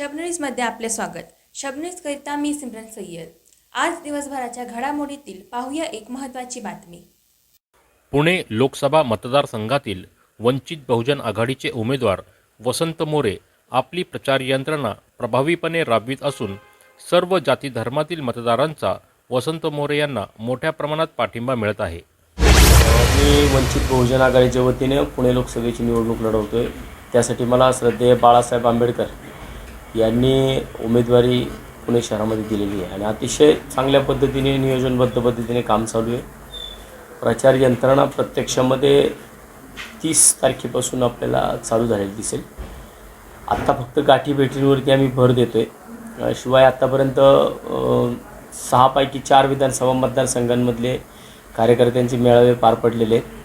न्यूजमध्ये आपले स्वागत. शबनीजकरिता मी सिमरन सय्यद. आज दिवसभराच्या घडामोडीतील पाहूया एक महत्त्वाची बातमी. पुणे लोकसभा मतदारसंघातील वंचित बहुजन आघाडीचे उमेदवार वसंत मोरे आपली प्रचार यंत्रणा प्रभावीपणे राबवित असून सर्व जाती धर्मातील मतदारांचा वसंत मोरे यांना मोठ्या प्रमाणात पाठिंबा मिळत आहे. मी वंचित बहुजन आघाडीच्या वतीने पुणे लोकसभेची निवडणूक लढवतोय. त्यासाठी मला श्रद्धेय बाळासाहेब आंबेडकर यांनी उमेदवारी पुणे शहरामध्ये दिलेली आहे. आणि अतिशय चांगल्या पद्धतीने नियोजनबद्ध पद्धतीने काम चालू आहे. प्रचार यंत्रणा प्रत्यक्षामध्ये तीस तारखेपासून आपल्याला चालू झालेली दिसेल. आत्ता फक्त गाठी भेटींवरती आम्ही भर देतो आहे शिवाय आत्तापर्यंत सहापैकी चार विधानसभा मतदारसंघांमधले कार्यकर्त्यांचे मेळावे पार पडलेले आहेत.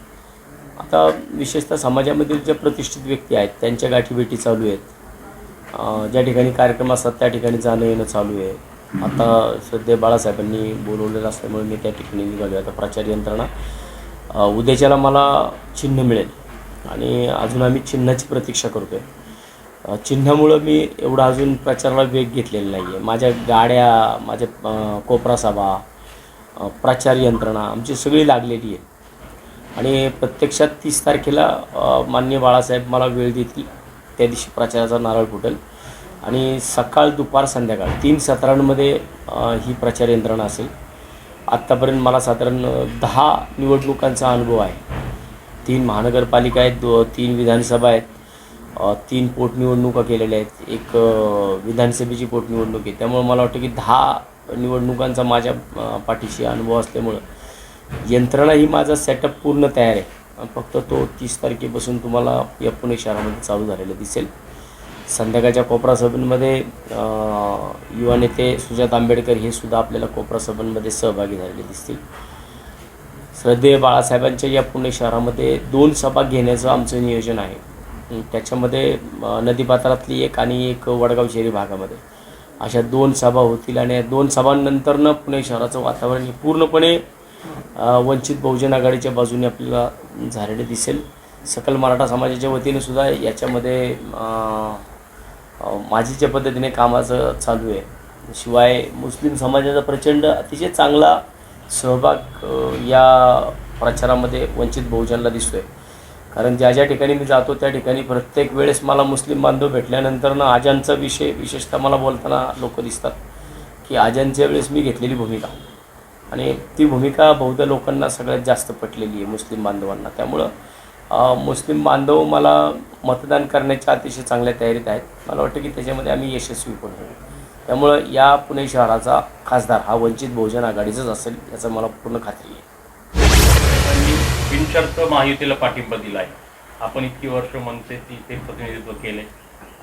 आता विशेषतः समाजामधील ज्या प्रतिष्ठित व्यक्ती आहेत त्यांच्या गाठीभेटी चालू आहेत. ज्या ठिकाणी कार्यक्रम असतात त्या ठिकाणी जाणं येणं चालू आहे. आता सध्या बाळासाहेबांनी बोलवलेलं असल्यामुळे मी त्या ठिकाणी निघालो आता प्रचार यंत्रणा उद्याच्याला मला चिन्ह मिळेल. आणि अजून आम्ही चिन्हाची प्रतीक्षा करतो आहे चिन्हामुळं मी एवढा अजून प्रचाराला वेग घेतलेला नाही आहे माझ्या गाड्या माझ्या कोपरा सभा प्रचार यंत्रणा आमची सगळी लागलेली आहे. आणि प्रत्यक्षात तीस तारखेला मान्य माननीय बाळासाहेब मला वेळ देतील. त्या दिवशी प्रचाराचा नारळ फुटेल. आणि सकाळ दुपार संध्याकाळ तीन सत्रांमध्ये ही प्रचार यंत्रणा असेल. आत्तापर्यंत मला साधारण दहा निवडणुकांचा अनुभव आहे. तीन महानगरपालिका आहेत दो तीन विधानसभा आहेत तीन पोटनिवडणुका केलेल्या आहेत. एक विधानसभेची पोटनिवडणूक आहे. त्यामुळं मला वाटतं की दहा निवडणुकांचा माझ्या पाठीशी अनुभव असल्यामुळं यंत्रणा ही माझा सेटअप पूर्ण तयार आहे. फक्त तो तीस तारखेपासून तुम्हाला या पुणे शहरामध्ये चालू झालेला दिसेल. संध्याकाळच्या कोपरा सभेमध्ये युवा नेते सुजात आंबेडकर हे सुद्धा आपल्याला कोपरा सभांमध्ये सहभागी झालेले दिसतील. श्रद्धेय बाळासाहेबांच्या या पुणे शहरामध्ये दोन सभा घेण्याचं आमचं नियोजन आहे. त्याच्यामध्ये नदीपात्रातली एक आणि एक वडगाव शहरी भागामध्ये. अशा दोन सभा होतील आणि या दोन सभांनंतरनं पुणे शहराचं वातावरण हे पूर्णपणे वंचित बहुजन आघाडीच्या बाजूने आपल्याला झालेलं दिसेल. सकल मराठा समाजाच्या वतीने सुद्धा याच्यामध्ये माझीच्या पद्धतीने कामाचं चालू आहे शिवाय मुस्लिम समाजाचा प्रचंड अतिशय चांगला सहभाग या प्रचारामध्ये वंचित बहुजनला दिसतोय. कारण ज्या ज्या ठिकाणी मी जातो त्या ठिकाणी प्रत्येक वेळेस मला मुस्लिम बांधव भेटल्यानंतर ना आजांचा विषय विशेषतः मला बोलताना लोक दिसतात की आजांच्या वेळेस मी घेतलेली भूमिका. आणि ती भूमिका बौद्ध लोकांना सगळ्यात जास्त पटलेली आहे मुस्लिम बांधवांना. त्यामुळं मुस्लिम बांधव मला मतदान करण्याच्या अतिशय चांगल्या तयारीत आहेत. मला वाटतं की त्याच्यामध्ये आम्ही यशस्वी पण होऊ. त्यामुळं या पुणे शहराचा खासदार हा वंचित बहुजन आघाडीचाच असेल याचं मला पूर्ण खात्री आहे. बिनशर्त महायुतीला पाठिंबा दिला आहे आपण इतकी वर्ष मनसेची ते प्रतिनिधित्व केले.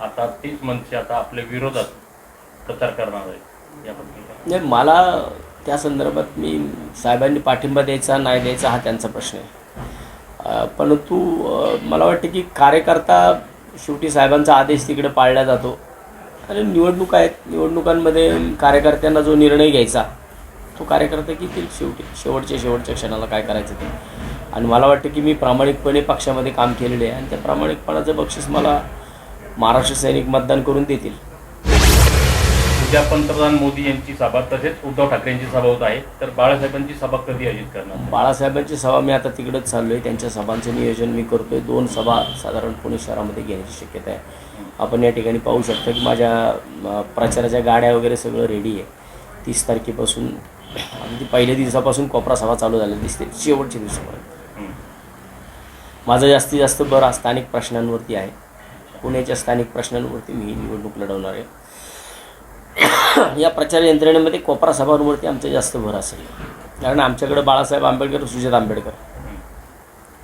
आता तीच मनसे आता आपल्या विरोधात प्रचार करणार आहे याबद्दल मला त्या संदर्भात मी साहेबांनी पाठिंबा द्यायचा नाही द्यायचा हा त्यांचा प्रश्न आहे. परंतु मला वाटतं की कार्यकर्ता शेवटी साहेबांचा आदेश तिकडे पाळला जातो. आणि निवडणूक आहेत. निवडणुकांमध्ये कार्यकर्त्यांना जो निर्णय घ्यायचा तो कार्यकर्ते घेतील शेवटी. शेवटच्या शेवटच्या क्षणाला काय करायचं ते. आणि मला वाटतं की मी प्रामाणिकपणे पक्षामध्ये काम केलेले आहे. आणि त्या प्रामाणिकपणाचं बक्षीस मला महाराष्ट्र सैनिक मतदान करून देतील. उद्या पंतप्रधान मोदी यांची सभा तसेच उद्धव ठाकरेंची सभा होत आहे. तर बाळासाहेबांची सभा कधी आयोजित करणार? बाळासाहेबांची सभा मी आता तिकडंच चाललो आहे त्यांच्या सभांचं नियोजन मी करतोय. दोन सभा साधारण पुणे शहरामध्ये घेण्याची शक्यता आहे. आपण या ठिकाणी पाहू शकता की माझ्या प्रचाराच्या गाड्या वगैरे सगळं रेडी आहे. तीस तारखेपासून अगदी पहिल्या दिवसापासून कोपरा सभा चालू झालेली दिसते. शेवटच्या दिवसापर्यंत. माझं जास्तीत जास्त भर स्थानिक प्रश्नांवरती आहे. पुण्याच्या स्थानिक प्रश्नांवरती मी ही निवडणूक लढवणार आहे. या प्रचार यंत्रणेमध्ये कोपरा सभांवरती आमचं जास्त भर असेल. कारण आमच्याकडे बाळासाहेब आंबेडकर सुजात आंबेडकर.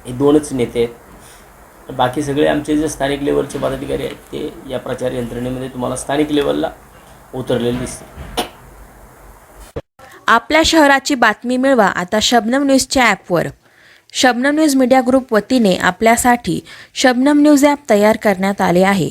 हे दोनच नेते आहेत. बाकी सगळे आमचे जे स्थानिक लेवलचे पदाधिकारी आहेत ते या प्रचार यंत्रणेमध्ये तुम्हाला स्थानिक लेवलला उतरलेले दिसतील. आपल्या शहराची बातमी मिळवा आता शबनम न्यूजच्या ॲपवर. शबनम न्यूज मीडिया ग्रुप वतीने आपल्यासाठी शबनम न्यूज ॲप तयार करण्यात आले आहे.